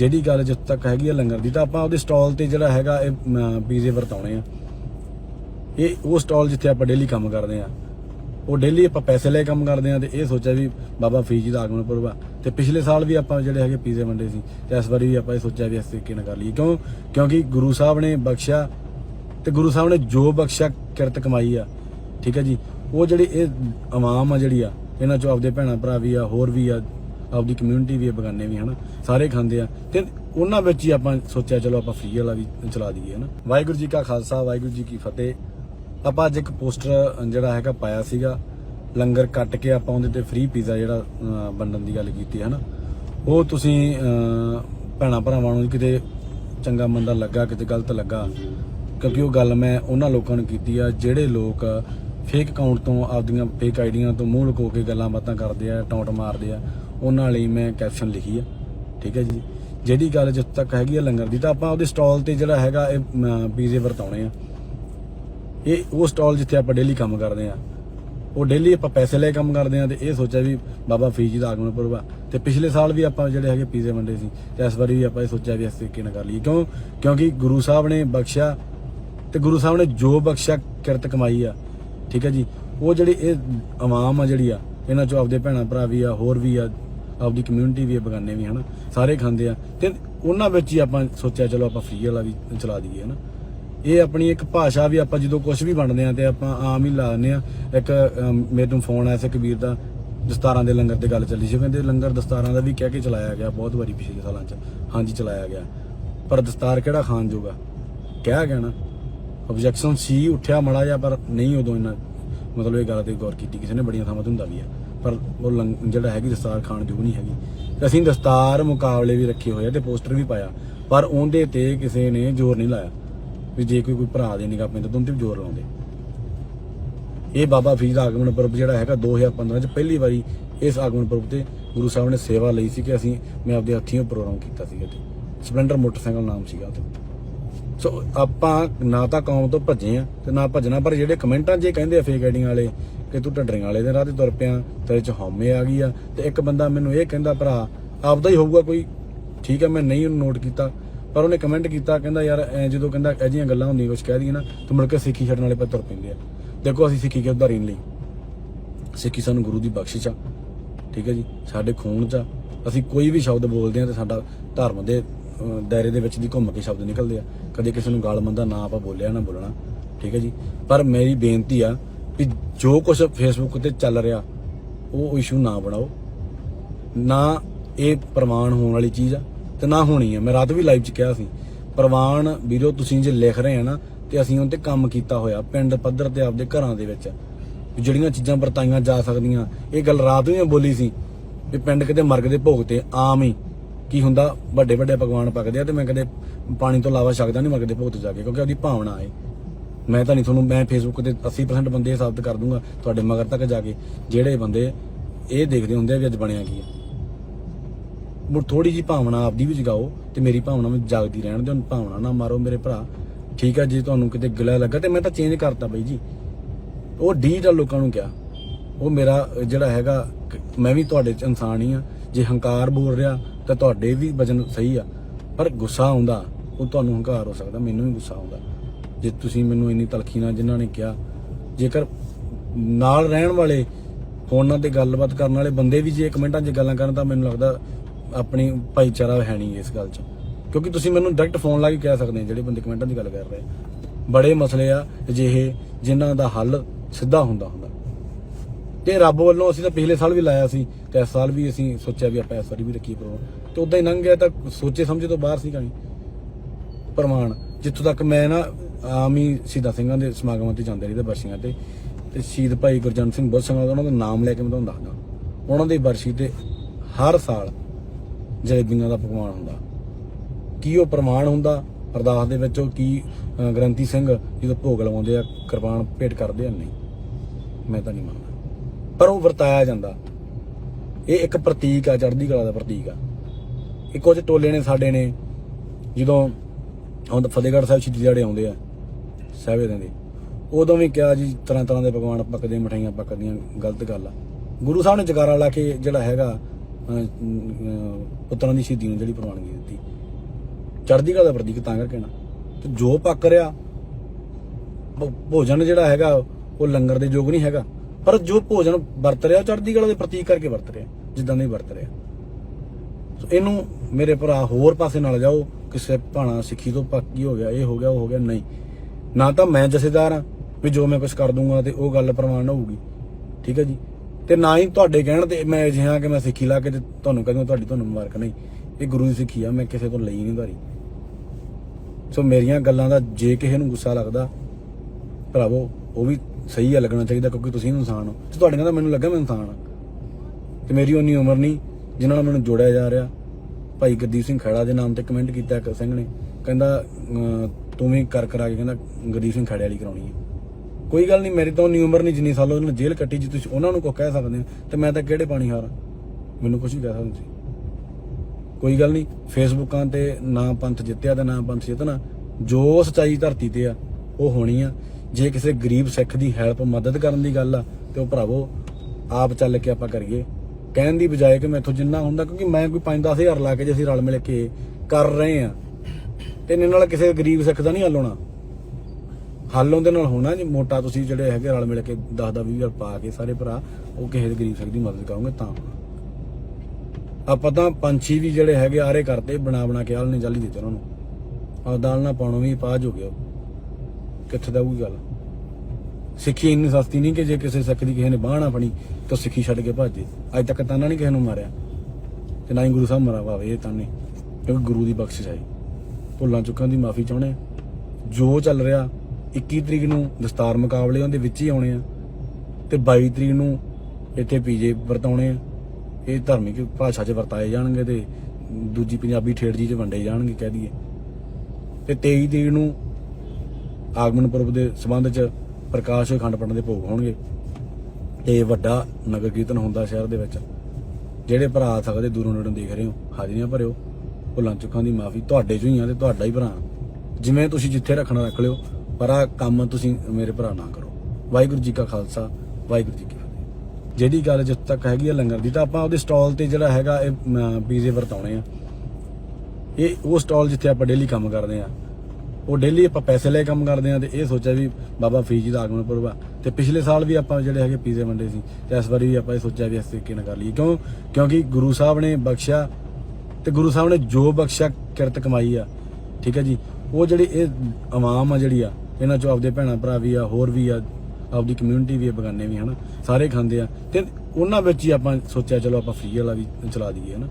ਜਿਹੜੀ ਗੱਲ ਜਿੱਥੇ ਤੱਕ ਹੈਗੀ ਆ ਲੰਗਰ ਦੀ, ਤਾਂ ਆਪਾਂ ਉਹਦੇ ਸਟਾਲ ਤੇ ਜਿਹੜਾ ਹੈਗਾ ਇਹ ਪੀਜ਼ੇ ਵਰਤਾਉਣੇ ਆ। ਇਹ, ਉਹ ਸਟਾਲ ਜਿੱਥੇ ਆਪਾਂ ਡੇਲੀ ਕੰਮ ਕਰਦੇ ਆ, ਉਹ ਡੇਲੀ ਆਪਾਂ ਪੈਸੇ ਲੈ ਕੰਮ ਕਰਦੇ ਆ ਤੇ ਇਹ ਸੋਚਿਆ ਵੀ ਬਾਬਾ ਫਰੀਦ ਜੀ ਦਾ ਆਗਮਨ ਪੁਰਬ ਆ। ਤੇ ਪਿਛਲੇ ਸਾਲ ਵੀ ਆਪਾਂ ਜਿਹੜੇ ਹੈਗੇ ਪੀਜ਼ੇ ਵੰਡੇ ਸੀ, ਤੇ ਇਸ ਵਾਰੀ ਵੀ ਆਪਾਂ ਇਹ ਸੋਚਿਆ ਵੀ ਇਸ ਤਰੀਕੇ ਨਾਲ ਕਰ ਲਈਏ। ਕਿਉਂ? ਕਿਉਂਕਿ ਗੁਰੂ ਸਾਹਿਬ ਨੇ ਬਖਸ਼ਿਆ, ਤੇ ਗੁਰੂ ਸਾਹਿਬ ਨੇ ਜੋ ਬਖਸ਼ਿਆ, ਕਿਰਤ ਕਮਾਈ ਆ। ਠੀਕ ਹੈ ਜੀ? ਉਹ ਜਿਹੜੀ ਇਹ ਆਵਾਮ ਆ ਜਿਹੜੀ ਆ, ਇਹਨਾਂ ਚੋਂ ਆਪਦੇ ਭੈਣਾਂ ਭਰਾ ਵੀ ਆ, ਹੋਰ ਵੀ ਆ ਆਪਦੀ ਕਮਿਊਨਿਟੀ ਵੀ ਹੈ ਬਗਾਨੇ ਵੀ ਹਨਾ ਸਾਰੇ ਖਾਂਦੇ ਆ। ਤੇ ਉਹਨਾਂ ਵਿੱਚ ਹੀ ਆਪਾਂ ਸੋਚਿਆ ਚਲੋ ਆਪਾਂ ਫ੍ਰੀ ਵਾਲਾ ਵੀ ਚਲਾ ਦਈਏ ਹਨਾ। ਵਾਹਿਗੁਰੂ ਜੀ ਕਾ ਖਾਲਸਾ ਵਾਹਿਗੁਰੂ ਜੀ ਕੀ ਫਤਿਹ। ਆਪਾਂ ਅੱਜ ਇੱਕ ਪੋਸਟਰ ਜਿਹੜਾ ਹੈਗਾ ਪਾਇਆ ਸੀਗਾ ਲੰਗਰ ਕੱਟ ਕੇ ਆਪਾਂ ਉਹਦੇ ਤੇ ਫ੍ਰੀ ਪੀਜ਼ਾ ਜਿਹੜਾ ਵੰਡਣ ਦੀ ਗੱਲ ਕੀਤੀ ਹੈ ਹਨਾ। ਉਹ ਤੁਸੀਂ ਅਹ, ਭੈਣਾਂ ਭਰਾਵਾਂ ਨੂੰ ਕਿਤੇ ਚੰਗਾ ਮੰਦਾ ਲੱਗਾ ਕਿਤੇ ਗਲਤ ਲੱਗਾ ਕਿਉਂਕਿ ਉਹ ਗੱਲ ਮੈਂ ਉਹਨਾਂ ਲੋਕਾਂ ਨੂੰ ਕੀਤੀ ਆ ਜਿਹੜੇ ਲੋਕ ਫੇਕ ਅਕਾਊਂਟ ਤੋਂ ਆਪਦੀਆਂ ਫੇਕ ਆਈਡੀਆਂ ਤੋਂ ਮੂੰਹ ਲੁਕੋ ਕੇ ਗੱਲਾਂ ਬਾਤਾਂ ਕਰਦੇ ਆ ਟੌਂਟ ਮਾਰਦੇ ਆ ਉਹਨਾਂ ਲਈ ਮੈਂ ਕੈਪਸ਼ਨ ਲਿਖੀ ਆ। ਠੀਕ ਹੈ ਜੀ। ਜਿਹੜੀ ਗੱਲ ਜਿੱਥੇ ਤੱਕ ਹੈਗੀ ਆ ਲੰਗਰ ਦੀ, ਤਾਂ ਆਪਾਂ ਉਹਦੇ ਸਟਾਲ ਤੇ ਜਿਹੜਾ ਹੈਗਾ ਇਹ ਪੀਜ਼ੇ ਵਰਤਾਉਣੇ ਆ। ਇਹ, ਉਹ ਸਟਾਲ ਜਿੱਥੇ ਆਪਾਂ ਡੇਲੀ ਕੰਮ ਕਰਦੇ ਆ। ਉਹ ਡੇਲੀ ਆਪਾਂ ਪੈਸੇ ਲੈ ਕੰਮ ਕਰਦੇ ਆ ਤੇ ਇਹ ਸੋਚਿਆ ਵੀ ਬਾਬਾ ਫਰੀਦ ਜੀ ਦਾ ਆਗਮਨ ਪੁਰਬ ਆ। ਤੇ ਪਿਛਲੇ ਸਾਲ ਵੀ ਆਪਾਂ ਜਿਹੜੇ ਹੈਗੇ ਪੀਜ਼ੇ ਵੰਡੇ ਸੀ, ਤੇ ਇਸ ਵਾਰੀ ਵੀ ਆਪਾਂ ਇਹ ਸੋਚਿਆ ਵੀ ਇਸ ਤਰੀਕੇ ਨਾਲ ਕਰ ਲਈਏ। ਕਿਉਂ? ਕਿਉਂਕਿ ਗੁਰੂ ਸਾਹਿਬ ਨੇ ਬਖਸ਼ਿਆ, ਤੇ ਗੁਰੂ ਸਾਹਿਬ ਨੇ ਜੋ ਬਖਸ਼ਿਆ, ਕਿਰਤ ਕਮਾਈ ਆ। ਠੀਕ ਹੈ ਜੀ। ਉਹ ਜਿਹੜੀ ਇਹ ਆਵਾਮ ਆ ਜਿਹੜੀ ਆ, ਇਹਨਾਂ ਚੋਂ ਆਪਦੇ ਭੈਣਾਂ ਭਰਾ ਵੀ ਆ, ਹੋਰ ਵੀ ਆ ਆਪਦੀ ਕਮਿਊਨਿਟੀ ਵੀ ਹੈ ਬਗਾਨੇ ਵੀ ਹਨਾ ਸਾਰੇ ਖਾਂਦੇ ਆ। ਤੇ ਉਹਨਾਂ ਵਿੱਚ ਹੀ ਆਪਾਂ ਸੋਚਿਆ ਚਲੋ ਆਪਾਂ ਫ੍ਰੀ ਵਾਲਾ ਵੀ ਚਲਾ ਦਈਏ ਹਨਾ। ਇਹ ਆਪਣੀ ਇੱਕ ਭਾਸ਼ਾ ਵੀ ਆਪਾਂ ਜਦੋਂ ਕੁਝ ਵੀ ਵੰਡਦੇ ਆ ਤੇ ਆਪਾਂ ਆਮ ਹੀ ਲਾ ਦਿੰਦੇ ਆ। ਇੱਕ ਅਮ, ਮੈਨੂੰ ਫੋਨ ਆਇਆ ਸੀ ਕਬੀਰ ਦਾ ਦਸਤਾਰਾਂ ਦੇ ਲੰਗਰ ਤੇ ਗੱਲ ਚੱਲੀ ਸੀ। ਕਹਿੰਦੇ ਲੰਗਰ ਦਸਤਾਰਾਂ ਦਾ ਵੀ ਕਹਿ ਕੇ ਚਲਾਇਆ ਗਿਆ ਬਹੁਤ ਵਾਰੀ ਪਿਛਲੇ ਸਾਲਾਂ 'ਚ। ਹਾਂਜੀ ਚਲਾਇਆ ਗਿਆ। ਪਰ ਦਸਤਾਰ ਕਿਹੜਾ ਖਾਣ ਜੋਗਾ? ਕਿਹਾ ਗਿਆ ਨਾ। ਆਬਜੈਕਸ਼ਨ ਸੀ ਉੱਠਿਆ ਮੜਾ ਜਾ ਪਰ ਨਹੀਂ ਉਦੋਂ ਇਹਨਾਂ ਮਤਲਬ ਇਹ ਗੱਲ ਤੇ ਗੌਰ ਕੀਤੀ ਕਿਸੇ ਨੇ ਬੜੀਆਂ ਥਾਵਾਂ ਤੇ ਹੁੰਦਾ ਵੀ ਆ। ਪਰ ਉਹ ਲੰਗ- ਜਿਹੜਾ ਹੈਗੀ ਦਸਤਾਰ ਖਾਣ ਜੋਗ ਨਹੀਂ ਹੈਗੀ। ਅਸੀਂ ਦਸਤਾਰ ਮੁਕਾਬਲੇ ਵੀ ਰੱਖੇ ਹੋਏ ਆ ਤੇ ਪੋਸਟਰ ਵੀ ਪਾਇਆ। ਪਰ ਉਹਦੇ ਤੇ ਕਿਸੇ ਨੇ ਜ਼ੋਰ ਨਹੀਂ ਲਾਇਆ। ਵੀ ਜੇ ਕੋਈ ਕੋਈ ਭਰਾ ਦੇ ਨਿਗਾਹ ਪੈਂਦਾ ਤਾਂ ਉਹਦੇ ਤੇ ਵੀ ਜ਼ੋਰ ਲਾਉਂਦੇ। ਇਹ ਬਾਬਾ ਫਰੀਦ ਆਗਮਨ ਪੁਰਬ ਜਿਹੜਾ ਹੈਗਾ 2015 ਚ ਪਹਿਲੀ ਵਾਰੀ ਇਸ ਆਗਮਨ ਪੁਰਬ ਤੇ ਗੁਰੂ ਸਾਹਿਬ ਨੇ ਸੇਵਾ ਲਈ ਸੀ ਕਿ ਅਸੀਂ, ਮੈਂ ਆਪਦੇ ਹੱਥੀਂ ਪ੍ਰੋਗਰਾਮ ਕੀਤਾ ਸੀਗਾ ਤੇ। ਸਪਲੈਂਡਰ ਮੋਟਰਸਾਈਕਲ ਨਾਮ ਸੀਗਾ ਤੇ। ਸੋ ਆਪਾਂ ਨਾ ਤਾਂ ਕੌਮ ਤੋਂ ਭੱਜੇ ਆ ਤੇ ਨਾ ਭੱਜਣਾ, ਪਰ ਜਿਹੜੇ ਕਮੈਂਟਾਂ 'ਚ ਇਹ ਕਹਿੰਦੇ ਆ ਫੇਕ ਆਈਡੀਆਂ ਵਾਲੇ ਕਿ ਤੂੰ ਢੱਡਰੀਆਂ ਵਾਲੇ ਦੇ ਰਾਹ ਤੇ ਤੁਰ ਪਿਆ, ਤੇਰੇ 'ਚ ਹਉਮੈ ਆ ਗਈ ਆ। ਤੇ ਇੱਕ ਬੰਦਾ ਮੈਨੂੰ ਇਹ ਕਹਿੰਦਾ, ਭਰਾ, ਆਪਦਾ ਹੀ ਹੋਊਗਾ ਕੋਈ। ਠੀਕ ਹੈ ਮੈਂ ਨਹੀਂ ਉਹਨੂੰ ਨੋਟ ਕੀਤਾ, ਪਰ ਉਹਨੇ ਕਮੈਂਟ ਕੀਤਾ, ਕਹਿੰਦਾ, ਯਾਰ ਜਦੋਂ ਕਹਿੰਦਾ ਇਹ ਜਿਹੀਆਂ ਗੱਲਾਂ ਹੁੰਦੀਆਂ ਕੁਝ ਕਹਿ ਦਈਏ ਨਾ, ਤੂੰ ਮੁੜ ਕੇ ਸਿੱਖੀ ਛੱਡਣ ਵਾਲੇ ਪੈ ਤੁਰ ਪੈਂਦੇ ਆ। ਦੇਖੋ, ਅਸੀਂ ਸਿੱਖੀ ਕਿਉਂ ਉਧਾਰੀ ਲਈ? ਸਿੱਖੀ ਸਾਨੂੰ ਗੁਰੂ ਦੀ ਬਖਸ਼ਿਸ਼ ਆ। ਠੀਕ ਹੈ ਜੀ, ਸਾਡੇ ਖੂਨ 'ਚ ਆ। ਅਸੀਂ ਕੋਈ ਵੀ ਸ਼ਬਦ ਬੋਲਦੇ ਆ ਤੇ ਸਾਡਾ ਧਰਮ ਦੇ ਦਾਇਰੇ ਦੇ ਵਿੱਚ ਦੀ ਘੁੰਮ ਕੇ ਸ਼ਬਦ ਨਿਕਲਦੇ ਆ। ਕਦੇ ਕਿਸੇ ਨੂੰ ਗਾਲ ਮੰਦਾ ਨਾ ਆਪਾਂ ਬੋਲਿਆ, ਨਾ ਬੋਲਣਾ। ਠੀਕ ਹੈ ਜੀ, ਪਰ ਮੇਰੀ ਬੇਨਤੀ ਆ ਕਿ ਜੋ ਕੁਝ ਫੇਸਬੁੱਕ ਤੇ ਚੱਲ ਰਿਹਾ, ਉਹ ਇਸ਼ੂ ਨਾ ਬਣਾਓ। ਨਾ ਇਹ ਪ੍ਰਮਾਣ ਹੋਣ ਵਾਲੀ ਚੀਜ਼ ਆ ਤੇ ਨਾ ਹੋਣੀ ਆ। ਮੈਂ ਰਾਤ ਵੀ ਲਾਈਵ 'ਚ ਕਿਹਾ ਸੀ ਪ੍ਰਮਾਣ ਵੀਰੋ, ਤੁਸੀਂ ਜੇ ਲਿਖ ਰਹੇ ਆ ਨਾ, ਤੇ ਅਸੀਂ ਉਹਨਾਂ ਕੰਮ ਕੀਤਾ ਹੋਇਆ, ਪਿੰਡ ਪੱਧਰ ਤੇ ਆਪਦੇ ਘਰਾਂ ਦੇ ਵਿੱਚ। ਜਿਹੜੀਆਂ ਚੀਜ਼ਾਂ ਵਰਤਾਈਆਂ ਜਾ ਸਕਦੀਆਂ, ਇਹ ਗੱਲ ਰਾਤ ਨੂੰ ਹੀ ਬੋਲੀ ਸੀ ਵੀ ਪਿੰਡ ਕਿਤੇ ਮਰਗ ਦੇ ਭੋਗ ਤੇ ਆਮ ਹੀ, ਕੀ ਹੁੰਦਾ ਵੱਡੇ ਵੱਡੇ ਪਕਵਾਨ ਪੱਕਦੇ ਆ ਤੇ ਮੈਂ ਕਦੇ ਪਾਣੀ ਤੋਂ ਇਲਾਵਾ ਛਕਦਾ ਨਹੀਂ ਮਰਗ ਦੇ ਭੋਗ ਤੇ ਜਾ ਕੇ, ਕਿਉਂਕਿ ਉਹਦੀ ਭਾਵਨਾ ਹੈ ਮੈਂ ਤਾਂ ਨਹੀਂ ਤੁਹਾਨੂੰ, ਮੈਂ ਫੇਸਬੁੱਕ ਤੇ 80% ਬੰਦੇ ਸਾਬਤ ਕਰ ਦੂੰਗਾ ਤੁਹਾਡੇ ਮਗਰ ਤੱਕ ਜਾ ਕੇ। ਜਿਹੜੇ ਬੰਦੇ ਇਹ ਦੇਖਦੇ ਹੁੰਦੇ ਆ ਵੀ ਅੱਜ ਬਣਿਆ ਕੀ ਆ। ਮੁਰ ਥੋੜੀ ਜੀ ਭਾਵਨਾ ਆਪਦੀ ਵੀ ਜਗਾਓ ਤੇ ਮੇਰੀ ਭਾਵਨਾ ਵੀ ਜਾਗਦੀ ਰਹਿਣ ਦਿਓ, ਭਾਵਨਾ ਨਾ ਮਾਰੋ ਮੇਰੇ ਭਰਾ। ਠੀਕ ਆ, ਜੇ ਤੁਹਾਨੂੰ ਕਿਤੇ ਗਿਲਾ ਲੱਗਾ ਤੇ ਮੈਂ ਤਾਂ ਚੇਂਜ ਕਰਤਾ ਬਾਈ ਜੀ। ਉਹ ਡੀਟੇਲ ਲੋਕਾਂ ਨੂੰ ਕਿਹਾ। ਉਹ ਮੇਰਾ ਜਿਹੜਾ ਹੈਗਾ, ਮੈਂ ਵੀ ਤੁਹਾਡੇ ਚ ਇਨਸਾਨ ਹੀ ਆ। ਜੇ ਹੰਕਾਰ ਬੋਲ ਰਿਹਾ ਤਾਂ ਤੁਹਾਡੇ ਵੀ ਵਜਨ ਸਹੀ ਆ। ਪਰ ਗੁੱਸਾ ਆਉਂਦਾ, ਉਹ ਤੁਹਾਨੂੰ ਹੰਕਾਰ ਹੋ ਸਕਦਾ, ਮੈਨੂੰ ਵੀ ਗੁੱਸਾ ਆਉਂਦਾ। ਜੇ ਤੁਸੀਂ ਮੈਨੂੰ ਇੰਨੀ ਤਲਖੀ ਨਾਲ ਜਿਨ੍ਹਾਂ ਨੇ ਕਿਹਾ, ਜੇਕਰ ਨਾਲ ਰਹਿਣ ਵਾਲੇ ਫੋਨਾਂ ਤੇ ਗੱਲਬਾਤ ਕਰਨ ਵਾਲੇ ਬੰਦੇ ਵੀ ਜੇ ਕਮੈਂਟਾਂ 'ਚ ਗੱਲਾਂ ਕਰਨ, ਤਾਂ ਮੈਨੂੰ ਲੱਗਦਾ ਆਪਣੀ ਭਾਈਚਾਰਾ ਹੈ ਨਹੀਂ ਇਸ ਗੱਲ 'ਚ। ਕਿਉਂਕਿ ਤੁਸੀਂ ਮੈਨੂੰ ਡਾਇਰੈਕਟ ਫੋਨ ਲਾ ਕੇ ਕਹਿ ਸਕਦੇ ਜਿਹੜੇ ਬੰਦੇ ਕਮੈਂਟਾਂ 'ਚ ਗੱਲ ਕਰ ਰਹੇ ਬੜੇ ਮਸਲੇ ਆ ਅਜਿਹੇ ਜਿਨ੍ਹਾਂ ਦਾ ਹੱਲ ਸਿੱਧਾ ਹੁੰਦਾ ਹੁੰਦਾ। ਤੇ ਰੱਬ ਵੱਲੋਂ ਅਸੀਂ ਤਾਂ ਪਿਛਲੇ ਸਾਲ ਵੀ ਲਾਇਆ ਸੀ ਤੇ ਇਸ ਸਾਲ ਵੀ ਅਸੀਂ ਸੋਚਿਆ ਵੀ ਆਪਾਂ ਇਸ ਵਾਰੀ ਵੀ ਰੱਖੀਏ ਪ੍ਰੋਗਰਾਮ ਤੇ ਉਦਾਂ ਹੀ ਲੰਘ ਗਿਆ ਤਾਂ ਸੋਚੇ ਸਮਝੇ ਤੋਂ ਬਾਹਰ ਸੀ ਕਹਾਣੀ। ਪ੍ਰਮਾਣ, ਜਿੱਥੋਂ ਤੱਕ ਮੈਂ ਨਾ ਆਮ ਹੀ ਸ਼ਹੀਦਾਂ ਸਿੰਘਾਂ ਦੇ ਸਮਾਗਮਾਂ ਤੇ ਜਾਂਦੇ ਰਹਿੰਦੇ ਬਰਸ਼ੀਆਂ ਤੇ। ਤੇ ਸ਼ਹੀਦ ਭਾਈ ਗੁਰਜੰਟ ਸਿੰਘ ਬੁੱਧ ਸਿੰਘ ਉਹਨਾਂ ਦਾ ਨਾਮ ਲੈ ਕੇ ਮੈਂ ਤੁਹਾਨੂੰ ਦੱਸਦਾ। ਉਹਨਾਂ ਦੀ ਬਰਸ਼ੀ ਤੇ ਹਰ ਸਾਲ ਜਲੇਬੀਆਂ ਦਾ ਪਕਵਾਨ ਹੁੰਦਾ। ਕੀ ਉਹ ਪ੍ਰਮਾਣ ਹੁੰਦਾ? ਅਰਦਾਸ ਦੇ ਵਿੱਚ ਉਹ ਕੀ ਗ੍ਰੰਥੀ ਸਿੰਘ ਜਦੋਂ ਭੋਗ ਲਵਾਉਂਦੇ ਆ, ਕੁਰਬਾਨ ਭੇਟ ਕਰਦੇ ਆ, ਨਹੀਂ। ਮੈਂ ਤਾਂ ਨਹੀਂ ਮੰਨਦਾ। ਪਰ ਉਹ ਵਰਤਾਇਆ ਜਾਂਦਾ। ਇਹ ਇੱਕ ਪ੍ਰਤੀਕ ਆ, ਚੜ੍ਹਦੀ ਕਲਾ ਦਾ ਪ੍ਰਤੀਕ ਆ। ਇਹ ਕੁਝ ਟੋਲੇ ਨੇ, ਸਾਡੇ ਨੇ। ਜਦੋਂ ਹੁਣ ਫਤਿਹਗੜ੍ਹ ਸਾਹਿਬ ਸ਼ਹੀਦੀ ਦਿਹਾੜੇ ਆਉਂਦੇ ਆ ਸਾਹਿਬਜ਼ਾਦਿਆਂ ਦੀ। ਉਦੋਂ ਵੀ ਕਿਹਾ ਜੀ ਤਰ੍ਹਾਂ ਤਰ੍ਹਾਂ ਦੇ ਪਕਵਾਨ ਪੱਕਦੇ ਮਠਾਈਆਂ ਪੱਕਦੀਆਂ ਗਲਤ ਗੱਲ ਆ। ਗੁਰੂ ਸਾਹਿਬ ਨੇ ਜਗਾਰਾ ਲਾ ਕੇ ਜਿਹੜਾ ਹੈਗਾ ਅਹ, ਪੁੱਤਰਾਂ ਦੀ ਸ਼ਹੀਦੀ ਨੂੰ ਜਿਹੜੀ ਪ੍ਰਵਾਨਗੀ ਦਿੱਤੀ। ਚੜ੍ਹਦੀ ਕਲਾ ਦਾ ਪ੍ਰਤੀਕ ਤਾਂ ਕਰਕੇ ਨਾ। ਤੇ ਜੋ ਪੱਕ ਰਿਹਾ ਭੋਜਨ ਜਿਹੜਾ ਹੈਗਾ ਉਹ ਲੰਗਰ ਦੇ ਯੋਗ ਨਹੀਂ ਹੈਗਾ। ਪਰ ਜੋ ਭੋਜਨ ਵਰਤ ਰਿਹਾ ਉਹ ਚੜ੍ਹਦੀ ਕਲਾ ਦੇ ਪ੍ਰਤੀਕ ਕਰਕੇ ਵਰਤ ਰਿਹਾ ਜਿੱਦਾਂ ਦੇ ਵਰਤ ਰਿਹਾ। ਸੋ ਇਹਨੂੰ ਮੇਰੇ ਭਰਾ ਹੋਰ ਪਾਸੇ ਨਾਲ ਜਾਓ ਕਿਸੇ ਭਾਣਾ ਸਿੱਖੀ ਤੋਂ ਪੱਕੀ ਹੋ ਗਿਆ ਇਹ ਹੋ ਗਿਆ ਉਹ ਹੋ ਗਿਆ ਨਹੀਂ। ਨਾ ਤਾਂ ਮੈਂ ਜਥੇਦਾਰ ਆ ਵੀ ਜੋ ਮੈਂ ਕੁਝ ਕਰ ਦੂੰਗਾ ਤੇ ਉਹ ਗੱਲ ਪ੍ਰਮਾਣ ਹੋਊਗੀ। ਠੀਕ ਹੈ ਜੀ? ਤੇ ਨਾ ਹੀ ਤੁਹਾਡੇ ਕਹਿਣ ਤੇ ਮੈਂ ਅਜਿਹਾ ਕਿ ਮੈਂ ਸਿੱਖੀ ਲਾ ਕੇ ਤੇ ਤੁਹਾਨੂੰ ਕਹਿੰਦਾ ਤੁਹਾਡੀ ਤੁਹਾਨੂੰ ਮੁਬਾਰਕ ਨਹੀਂ। ਇਹ ਗੁਰੂ ਦੀ ਸਿੱਖੀ ਆ, ਮੈਂ ਕਿਸੇ ਤੋਂ ਲਈ ਨਹੀਂ ਧਾਰੀ ਸੋ ਮੇਰੀਆਂ ਗੱਲਾਂ ਦਾ ਜੇ ਕਿਸੇ ਨੂੰ ਗੁੱਸਾ ਲੱਗਦਾ, ਭਰਾਵੋ, ਉਹ ਵੀ ਸਹੀ ਆ ਲੱਗਣਾ ਚਾਹੀਦਾ ਕਿਉਂਕਿ ਤੁਸੀਂ ਇਨਸਾਨ ਹੋ। ਤੇ ਤੁਹਾਡੇ ਕਹਿੰਦਾ ਮੈਨੂੰ ਲੱਗਾ ਮੈਂ ਇਨਸਾਨ ਆ ਤੇ ਮੇਰੀ ਉਨੀ ਉਮਰ ਨਹੀਂ ਜਿਨ੍ਹਾਂ ਨਾਲ ਮੈਨੂੰ ਜੋੜਿਆ ਜਾ ਰਿਹਾ। ਭਾਈ ਗੁਰਦੀਪ ਸਿੰਘ ਖੜਾ ਦੇ ਨਾਮ ਤੇ ਕਮੈਂਟ ਕੀਤਾ ਇੱਕ ਸਿੰਘ ਨੇ। ਕਹਿੰਦਾ ਤੂੰ ਵੀ ਕਰ ਕਰਾ ਕੇ ਕਹਿੰਦਾ ਗਰੀਬ ਸਿੰਘ ਖੜੇ ਵਾਲੀ ਕਰਾਉਣੀ ਹੈ। ਕੋਈ ਗੱਲ ਨਹੀਂ, ਮੇਰੀ ਤਾਂ ਉਨੀ ਉਮਰ ਨਹੀਂ, ਜਿੰਨੀ ਸਾਲ ਉਹਨਾਂ ਜੇਲ੍ਹ ਕੱਟੀ ਜੀ, ਤੁਸੀਂ ਉਹਨਾਂ ਨੂੰ ਕੋ ਕਹਿ ਸਕਦੇ ਹੋ। ਤੇ ਮੈਂ ਤਾਂ ਕਿਹੜੇ ਪਾਣੀ ਹਾਰ? ਮੈਨੂੰ ਕੁਝ ਵੀ ਕਹਿ ਸਕਦੇ। ਸੀ ਕੋਈ ਗੱਲ ਨਹੀਂ, ਫੇਸਬੁੱਕਾਂ ਤੇ ਨਾ ਪੰਥ ਜਿੱਤਿਆ ਤੇ ਨਾ ਪੰਥ ਜਿੱਤਣਾ, ਜੋ ਸਚਾਈ ਧਰਤੀ ਤੇ ਆ, ਉਹ ਹੋਣੀ ਆ। ਜੇ ਕਿਸੇ ਗਰੀਬ ਸਿੱਖ ਦੀ ਹੈਲਪ ਮਦਦ ਕਰਨ ਦੀ ਗੱਲ ਆ, ਤੇ ਉਹ ਭਰਾਵੋ, ਆਪ ਚੱਲ ਕੇ ਆਪਾਂ ਕਰੀਏ। ਕਹਿਣ ਦੀ ਬਜਾਏ ਕਿ ਮੈਥੋਂ ਜਿੰਨਾ ਹੁੰਦਾ, ਕਿਉਂਕਿ ਮੈਂ ਕੋਈ 5-10000 ਲਾ ਕੇ ਜੇ ਅਸੀਂ ਰਲ ਮਿਲ ਕੇ ਕਰ ਰਹੇ ਆ। ਤੇ ਇਹਨਾਂ ਨਾਲ ਕਿਸੇ ਗਰੀਬ ਸਿੱਖ ਦਾ ਨਹੀਂ ਹੱਲ ਹੋਣਾ। ਹੱਲ ਉਹਦੇ ਨਾਲ ਹੋਣਾ ਜੇ, ਮੋਟਾ ਤੁਸੀਂ ਜਿਹੜੇ ਹੈਗੇ ਰਲ ਮਿਲ ਕੇ 10-10 20000 ਪਾ ਕੇ ਸਾਰੇ ਭਰਾ, ਉਹ ਕਿਸੇ ਦੇ ਗਰੀਬ ਸਿੱਖ ਦੀ ਮਦਦ ਕਰੋਗੇ ਤਾਂ। ਆਪਾਂ ਤਾਂ ਪੰਛੀ ਵੀ ਜਿਹੜੇ ਹੈਗੇ ਆਰੇ ਕਰਦੇ, ਬਣਾ ਬਣਾ ਕੇ ਆਲ ਨੇ ਜਾਲੀ ਦਿੱਤੇ ਉਹਨਾਂ ਨੂੰ। ਆ ਦਾਲ ਨਾ ਪਾਉਣੋਂ ਵੀ ਪਾਜ ਹੋ ਗਿਆ ਕਿੱਥੇ ਦਾ ਉਹ ਗੱਲ? ਸਿੱਖੀ ਇੰਨੀ ਸਸਤੀ ਨਹੀਂ ਕਿ ਜੇ ਕਿਸੇ ਸਿੱਖ ਦੀ ਕਿਸੇ ਨੇ ਬਾਹਣਾ ਨਾ ਤਾਂ ਸਿੱਖੀ ਛੱਡ ਕੇ ਭੱਜੇ ਅੱਜ ਤੱਕ ਤਾਂ ਨਹੀਂ ਕਿਸੇ ਨੂੰ ਮਾਰਿਆ। ਤੇ ਨਾ ਹੀ ਗੁਰੂ ਸਾਹਿਬ ਮਰਾ ਪਾਵੇ ਇਹ ਤਾਨੇ ਕਿਉਂਕਿ ਗੁਰੂ ਦੀ ਬਖਸ਼ਿਸ਼ ਹੈ। ਭੁੱਲਾਂ ਚੁੱਕਾਂ ਦੀ ਮਾਫੀ ਚਾਹੁੰਦੇ ਹਾਂ। ਜੋ ਚੱਲ ਰਿਹਾ 21 ਤਰੀਕ ਨੂੰ ਦਸਤਾਰ ਮੁਕਾਬਲੇ ਉਹਦੇ ਵਿੱਚ ਹੀ ਆਉਣੇ ਆ ਤੇ 22 ਤਰੀਕ ਨੂੰ ਇੱਥੇ ਪੀਜੇ ਵਰਤਾਉਣੇ ਆ। ਇਹ ਧਾਰਮਿਕ ਭਾਸ਼ਾ 'ਚ ਵਰਤਾਏ ਜਾਣਗੇ ਤੇ ਦੂਜੀ ਪੰਜਾਬੀ ਠੇੜ ਜੀ 'ਚ ਵੰਡੇ ਜਾਣਗੇ ਕਹਿ ਦਈਏ। ਤੇ 23 ਤਰੀਕ ਨੂੰ ਆਗਮਨ ਪੁਰਬ ਦੇ ਸਬੰਧ 'ਚ ਪ੍ਰਕਾਸ਼ ਅਖੰਡ ਪਾਠ ਦੇ ਭੋਗ ਹੋਣਗੇ। ਤੇ ਵੱਡਾ ਨਗਰ ਕੀਰਤਨ ਹੁੰਦਾ ਸ਼ਹਿਰ ਦੇ ਵਿੱਚ। ਜਿਹੜੇ ਭਰਾ ਆ ਸਕਦੇ ਦੂਰੋਂ ਨੇੜੋਂ ਦੇਖ ਰਹੇ ਹੋ, ਹਾਜ਼ਰੀਆਂ ਭਰਿਓ। ਭੁੱਲਾਂ ਚੁੱਕਾਂ ਦੀ ਮਾਫੀ ਤੁਹਾਡੇ ਚੋਂ ਹੀ ਆ ਤੇ ਤੁਹਾਡਾ ਹੀ ਭਰਾ। ਜਿਵੇਂ ਤੁਸੀਂ ਜਿੱਥੇ ਰੱਖਣਾ ਰੱਖ ਲਿਓ, ਪਰ ਆ ਕੰਮ ਤੁਸੀਂ ਮੇਰੇ ਭਰਾ ਨਾ ਕਰੋ। ਵਾਹਿਗੁਰੂ ਜੀ ਕਾ ਖਾਲਸਾ, ਵਾਹਿਗੁਰੂ ਜੀ ਕੀ ਫਤਿਹ। ਜਿਹੜੀ ਗੱਲ ਜਿੱਥੇ ਤੱਕ ਹੈਗੀ ਆ ਲੰਗਰ ਦੀ, ਤਾਂ ਆਪਾਂ ਉਹਦੇ ਸਟਾਲ ਤੇ ਜਿਹੜਾ ਹੈਗਾ ਇਹ ਪੀਜ਼ੇ ਵਰਤਾਉਣੇ ਆ। ਇਹ, ਉਹ ਸਟਾਲ ਜਿੱਥੇ ਆਪਾਂ ਡੇਲੀ ਕੰਮ ਕਰਦੇ ਆ, ਉਹ ਡੇਲੀ ਆਪਾਂ ਪੈਸੇ ਲੈ ਕੰਮ ਕਰਦੇ ਆ ਤੇ ਇਹ ਸੋਚਿਆ ਵੀ ਬਾਬਾ ਫਰੀਦ ਜੀ ਦਾ ਆਗਮਨ ਪੁਰਬ ਆ। ਤੇ ਪਿਛਲੇ ਸਾਲ ਵੀ ਆਪਾਂ ਜਿਹੜੇ ਹੈਗੇ ਪੀਜ਼ੇ ਵੰਡੇ ਸੀ, ਤੇ ਇਸ ਵਾਰੀ ਵੀ ਆਪਾਂ ਇਹ ਸੋਚਿਆ ਵੀ ਇਸ ਤਰੀਕੇ ਨਾਲ ਕਰ ਲਈਏ। ਕਿਉਂ? ਕਿਉਂਕਿ ਗੁਰੂ ਸਾਹਿਬ ਨੇ ਬਖਸ਼ਿਆ ਤੇ ਗੁਰੂ ਸਾਹਿਬ ਨੇ ਜੋ ਬਖਸ਼ਿਆ ਕਿਰਤ ਕਮਾਈ ਆ, ਠੀਕ ਹੈ ਜੀ। ਉਹ ਜਿਹੜੀ ਇਹ ਆਵਾਮ ਆ ਜਿਹੜੀ ਆ, ਇਹਨਾਂ ਚੋਂ ਆਪਦੇ ਭੈਣਾਂ ਭਰਾ ਵੀ ਆ, ਹੋਰ ਵੀ ਆ, ਆਪਦੀ ਕਮਿਊਨਿਟੀ ਵੀ ਆ, ਬਗਾਨੇ ਵੀ ਹਨਾ। ਸਾਰੇ ਖਾਂਦੇ ਆ। ਤੇ ਉਹਨਾਂ ਵਿੱਚ ਹੀ ਆਪਾਂ ਸੋਚਿਆ, ਚਲੋ ਆਪਾਂ ਫ੍ਰੀ ਵਾਲਾ ਵੀ ਚਲਾ ਦਈਏ, ਹਨਾ।